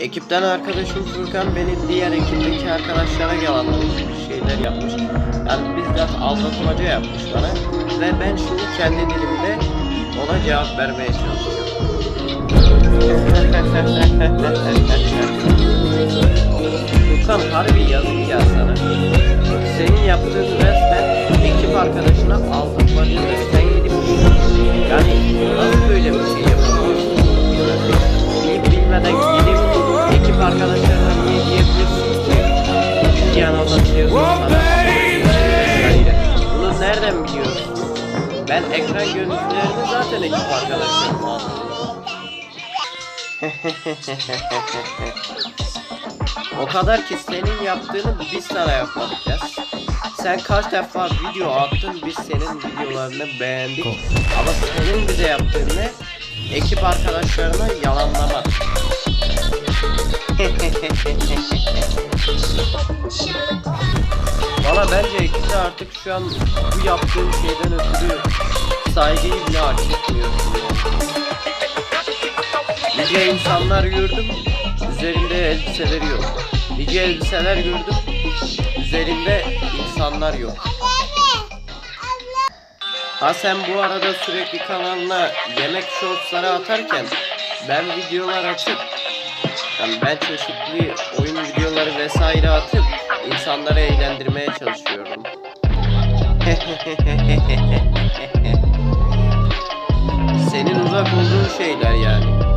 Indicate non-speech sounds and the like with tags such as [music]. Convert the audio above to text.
Ekipten arkadaşım Furkan beni diğer ekipteki arkadaşlara yalanlamış bir şeyler yapmış. Yani bizzat aldatmaca yapmış bana. Ve ben şimdi kendi dilimde ona cevap vermeye çalışıyorum. Furkan harbi yazık ya sana. Senin yaptığın resmen ekip arkadaşına aldatmacadır. Sen Aldatıyorsun sana. vesaire. Bunu nereden biliyorsun? Ben ekran görüntülerini zaten ekip arkadaşlarıma aldım. [laughs] O kadar ki senin yaptığını biz sana yapmadık ya. Sen kaç defa video attın biz senin videolarını beğendik. Ama senin bize yaptığın ne? Ekip arkadaşlarına yalanlamak. [laughs] Valla bence ikisi artık şu an bu yaptığın şeyden ötürü saygıyı bile hak etmiyorsun. Nice insanlar gördüm, üzerinde elbiseleri yok. Nice elbiseler gördüm, üzerinde insanlar yok. Ha sen bu arada sürekli kanalına yemek shortsları atarken ben videolar açıp yani ben çeşitli oyun videoları vesaire atıp insanları eğlendirmeye çalışıyorum. [laughs] Senin uzak olduğun şeyler yani.